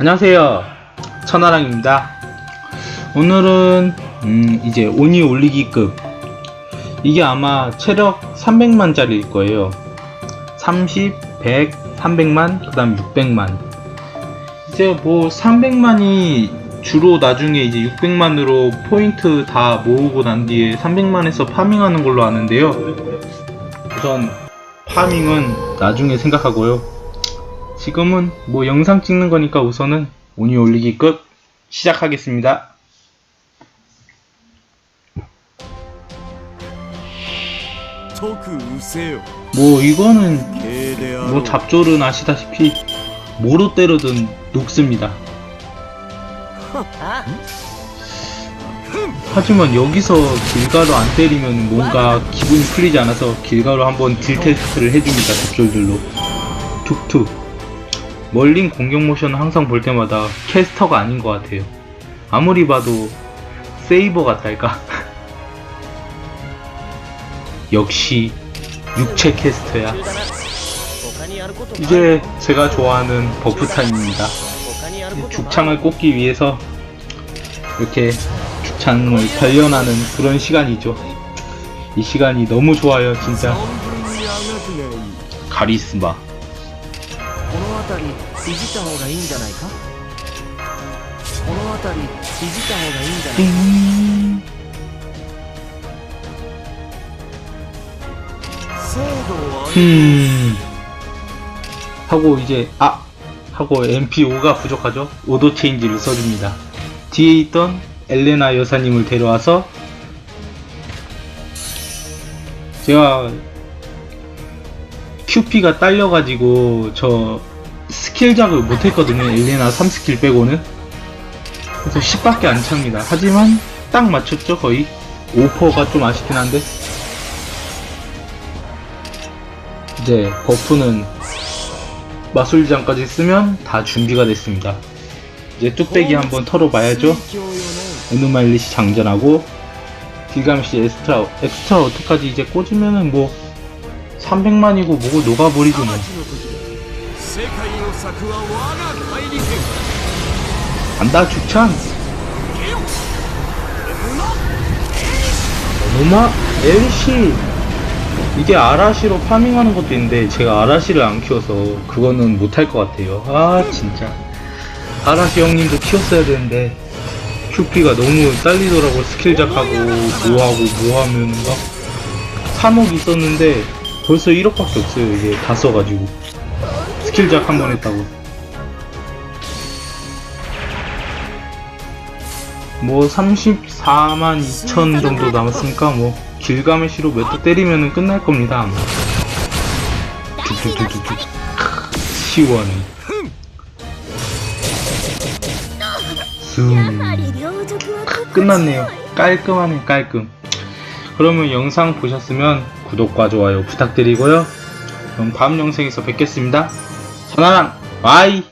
안녕하세요. 천하랑입니다. 오늘은 음, 이제 온이 올리기급 이게 아마 체력 300만 짜리일 거예요. 30, 100, 300만, 그 다음 600만. 이제 뭐 300만이 주로 나중에 이제 600만으로 포인트 다 모으고 난 뒤에 300만에서 파밍하는 걸로 아는데요. 우선 파밍은 나중에 생각하고요. 지금은 뭐 영상 찍는 거니까 우선은 온이 올리기 끝 시작하겠습니다. 뭐 이거는 뭐 잡졸은 아시다시피 뭐로 때려든 녹습니다. 하지만 여기서 길가로 안 때리면 뭔가 기분이 풀리지 않아서 길가로 한번 딜 테스트를 해줍니다. 잡졸들로 툭툭 멀린 공격 모션은 항상 볼 때마다 캐스터가 아닌 것 같아요. 아무리 봐도 세이버 같달까. 역시 육체 캐스터야. 이제 제가 좋아하는 버프 타임입니다. 죽창을 꽂기 위해서 이렇게 죽창을 단련하는 그런 시간이죠. 이 시간이 너무 좋아요, 진짜. 카리스마. この辺りいじった方がいいんじゃないかこの辺りいじった方がいいんじゃないか 精度は 음. 하고 이제 아 하고 MP5가 부족하죠. 오도 체인지를 써줍니다. 뒤에 있던 엘레나 여사님을 데려와서 제가 큐피가 딸려가지고 저 스킬 작을 못했거든요. 엘레나 3스킬 빼고는. 그래서 10밖에 안 찹니다. 하지만 딱 맞췄죠 거의. 오퍼가 좀 아쉽긴 한데. 이제 버프는 마술장까지 쓰면 다 준비가 됐습니다. 이제 뚝배기 한번 털어봐야죠. 에누마일리시 장전하고 길감시 엑스트라, 엑스트라 어트까지 이제 꽂으면은 뭐 300만이고 뭐고 녹아버리지 뭐. 안다 죽찬. 노마? 엘시 이게 아라시로 파밍하는 것도 있는데 제가 아라시를 안 키워서 그거는 못할 것 같아요. 아 진짜. 아라시 형님도 키웠어야 되는데 큐피가 너무 딸리더라고. 스킬 작하고 뭐하고 뭐하면 막 3억 있었는데 벌써 1억밖에 없어요 이게 다 써가지고. 스킬작 한 번 했다고. 뭐 34만 2천 정도 남았으니까 뭐 길가메시로 몇 대 때리면 끝날 겁니다 아마. 크, 시원해. 숭 끝났네요. 깔끔하네 깔끔. 그러면 영상 보셨으면 구독과 좋아요 부탁드리고요. 그럼 다음 영상에서 뵙겠습니다. 전화랑 와이